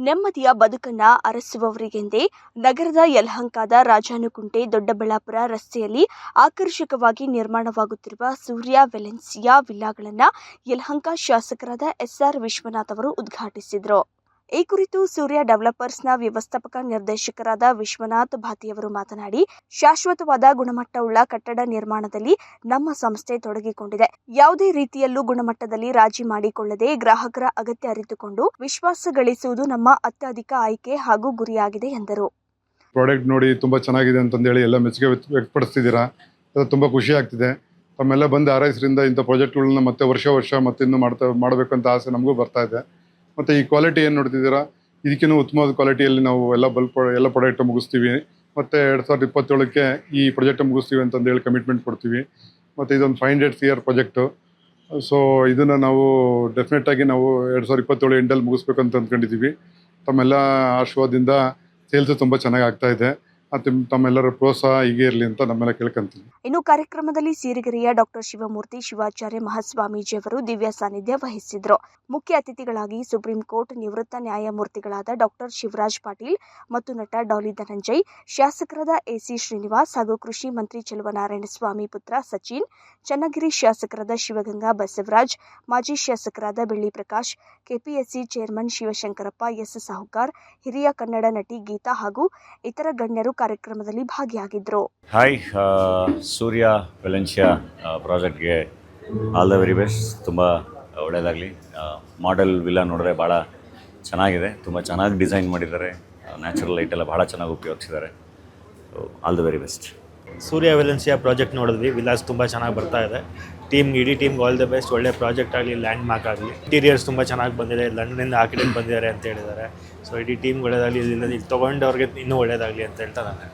ನೆಮ್ಮದಿಯ ಬದುಕನ್ನ ಅರಸುವವರಿಗೆಂದೇ ನಗರದ ಯಲಹಂಕದ ರಾಜಾನುಕುಂಟೆ ದೊಡ್ಡಬಳ್ಳಾಪುರ ರಸ್ತೆಯಲ್ಲಿ ಆಕರ್ಷಕವಾಗಿ ನಿರ್ಮಾಣವಾಗುತ್ತಿರುವ ಸೂರ್ಯ ವೆಲೆನ್ಸಿಯಾ ವಿಲ್ಲಾಗಳನ್ನು ಯಲಹಂಕ ಶಾಸಕರಾದ ಎಸ್ಆರ್ ವಿಶ್ವನಾಥ್ ಅವರು ಉದ್ಘಾಟಿಸಿದರು. ಈ ಕುರಿತು ಸೂರ್ಯ ಡೆವಲಪರ್ಸ್ನ ವ್ಯವಸ್ಥಾಪಕ ನಿರ್ದೇಶಕರಾದ ವಿಶ್ವನಾಥ್ ಭಾತಿಯವರು ಮಾತನಾಡಿ, ಶಾಶ್ವತವಾದ ಗುಣಮಟ್ಟವುಳ್ಳ ಕಟ್ಟಡ ನಿರ್ಮಾಣದಲ್ಲಿ ನಮ್ಮ ಸಂಸ್ಥೆ ತೊಡಗಿಕೊಂಡಿದೆ. ಯಾವುದೇ ರೀತಿಯಲ್ಲೂ ಗುಣಮಟ್ಟದಲ್ಲಿ ರಾಜಿ ಮಾಡಿಕೊಳ್ಳದೆ ಗ್ರಾಹಕರ ಅಗತ್ಯ ಅರಿತುಕೊಂಡು ವಿಶ್ವಾಸ ಗಳಿಸುವುದು ನಮ್ಮ ಅತ್ಯಧಿಕ ಆಯ್ಕೆ ಹಾಗೂ ಗುರಿಯಾಗಿದೆ, ಎಂದರು. ಪ್ರಾಡಕ್ಟ್ ನೋಡಿ ತುಂಬಾ ಚೆನ್ನಾಗಿದೆ ಅಂತಂದೇಳಿ ಎಲ್ಲ ಮೆಚ್ಚುಗೆ ವ್ಯಕ್ತ- ವ್ಯಕ್ತಪಡಿಸ್ತಿದ್ದೀರಾ? ತುಂಬಾ ಖುಷಿ ಆಗ್ತಿದೆ. ತಮ್ಮೆಲ್ಲ ಬಂದು ಆರೈಸರಿಂದ ಇಂಥ ಪ್ರಾಜೆಕ್ಟ್ಗಳನ್ನ ಮತ್ತೆ ವರ್ಷ ವರ್ಷ ಮತ್ತೆ ಮಾಡ್ತಾ ಮಾಡಬೇಕು ಅಂತ ಆಸೆ ನಮಗೂ ಬರ್ತಾ ಇದೆ. ಮತ್ತು ಈ ಕ್ವಾಲಿಟಿ ಏನು ನೋಡ್ತಿದ್ದೀರಾ? ಇದಕ್ಕಿಂತ ಉತ್ತಮವಾದ ಕ್ವಾಲಿಟಿಯಲ್ಲಿ ನಾವು ಎಲ್ಲ ಬಲ್ಪ್ ಎಲ್ಲ ಪ್ರಾಡಕ್ಟ್ ಮುಗಿಸ್ತೀವಿ. ಮತ್ತು ಎರಡು ಸಾವಿರದ ಇಪ್ಪತ್ತೇಳಕ್ಕೆ ಈ ಪ್ರಾಜೆಕ್ಟ್ ಮುಗಿಸ್ತೀವಿ ಅಂತಂದೇಳಿ ಕಮಿಟ್ಮೆಂಟ್ ಕೊಡ್ತೀವಿ. ಮತ್ತು ಇದೊಂದು five hundred year project so ಇದನ್ನು ನಾವು ಡೆಫಿನೆಟಾಗಿ ನಾವು ಎರಡು ಸಾವಿರದ ಇಪ್ಪತ್ತೇಳು ಎಂಡಲ್ಲಿ ಮುಗಿಸ್ಬೇಕು ಅಂತ ಅಂದ್ಕೊಂಡಿದ್ದೀವಿ ತಮ್ಮೆಲ್ಲ ಆಶೀರ್ವಾದದಿಂದ ಸೇಲ್ಸು ತುಂಬ ಚೆನ್ನಾಗಿ ಆಗ್ತಾಯಿದೆ ತಮ್ಮೆಲ್ಲರ ಪ್ರೋತ್ಸಾಹ ಹೀಗೆ ಇರಲಿ ಅಂತ ನಮ್ಮೆಲ್ಲ ಕೇಳ್ಕೊಂತೀನಿ ಇನ್ನು ಕಾರ್ಯಕ್ರಮದಲ್ಲಿ ಸಿರಿಗೆರೆಯ ಡಾಕ್ಟರ್ ಶಿವಮೂರ್ತಿ, ಶಿವಾಚಾರ್ಯ ಮಹಾಸ್ವಾಮೀಜಿ ಅವರು ದಿವ್ಯ ಸಾನ್ನಿಧ್ಯ ವಹಿಸಿದ್ರು. ಮುಖ್ಯ ಅತಿಥಿಗಳಾಗಿ ಸುಪ್ರೀಂ ಕೋರ್ಟ್ ನಿವೃತ್ತ ನ್ಯಾಯಮೂರ್ತಿಗಳಾದ ಡಾಕ್ಟರ್ ಶಿವರಾಜ್ ಪಾಟೀಲ್ ಮತ್ತು ನಟ ಡಾಲಿ ಧನಂಜಯ್, ಶಾಸಕರಾದ ಎಸಿ ಶ್ರೀನಿವಾಸ್ ಹಾಗೂ ಕೃಷಿ ಮಂತ್ರಿ ಚೆಲುವನಾರಾಯಣಸ್ವಾಮಿ ಪುತ್ರ ಸಚಿನ್, ಚನ್ನಗಿರಿ ಶಾಸಕರಾದ ಶಿವಗಂಗಾ ಬಸವರಾಜ್, ಮಾಜಿ ಶಾಸಕರಾದ Belli Prakash, KPSC chairman Shivashankarappa S Sahukar, ಹಿರಿಯ ಕನ್ನಡ ನಟಿ ಗೀತಾ ಹಾಗೂ ಇತರ ಗಣ್ಯರು ಕಾರ್ಯಕ್ರಮದಲ್ಲಿ ಭಾಗಿಯಾಗಿದ್ದರು ಹಾಯ್ ಸೂರ್ಯ ವೆಲೆನ್ಷಿಯಾ ಪ್ರಾಜೆಕ್ಟ್ಗೆ ಆಲ್ ದ ವೆರಿ ಬೆಸ್ಟ್ ತುಂಬ ಒಳ್ಳೆಯದಾಗಲಿ ಮಾಡೆಲ್ ವಿಲ್ಲ ನೋಡಿದ್ರೆ ಭಾಳ ಚೆನ್ನಾಗಿದೆ. ತುಂಬ ಚೆನ್ನಾಗಿ ಡಿಸೈನ್ ಮಾಡಿದ್ದಾರೆ. ನ್ಯಾಚುರಲ್ ಲೈಟ್ ಎಲ್ಲ ಭಾಳ ಚೆನ್ನಾಗಿ ಉಪಯೋಗಿಸಿದ್ದಾರೆ. All the very best Surya Valencia project ನೋಡಿದ್ವಿ. ವಿಲಾಸ್ ತುಂಬ ಚೆನ್ನಾಗಿ ಬರ್ತಾ ಇದೆ. ಟೀಮ್ ಇಡೀ ಟೀಮ್ ಆಲ್ ದ ಬೆಸ್ಟ್ ಒಳ್ಳೆ ಪ್ರಾಜೆಕ್ಟ್ ಆಗಲಿ ಲ್ಯಾಂಡ್ ಮಾರ್ಕ್ ಆಗಲಿ. ಇಂಟೀರಿಯರ್ಸ್ ತುಂಬ ಚೆನ್ನಾಗಿ ಬಂದಿದೆ. ಲಂಡನಿಂದ ಆರ್ಕಿಟೆಕ್ಟ್ ಬಂದಿದ್ದಾರೆ ಅಂತ ಹೇಳಿದ್ದಾರೆ. ಸೊ ಇಡೀ ಟೀಮ್ ಒಳ್ಳೇದಾಗಲಿ ಇಲ್ಲಿ ಇಲ್ಲಿ ತೊಗೊಂಡವ್ರಿಗೆ ಇನ್ನೂ ಒಳ್ಳೇದಾಗಲಿ ಅಂತ ಹೇಳ್ತಾ ನಾನು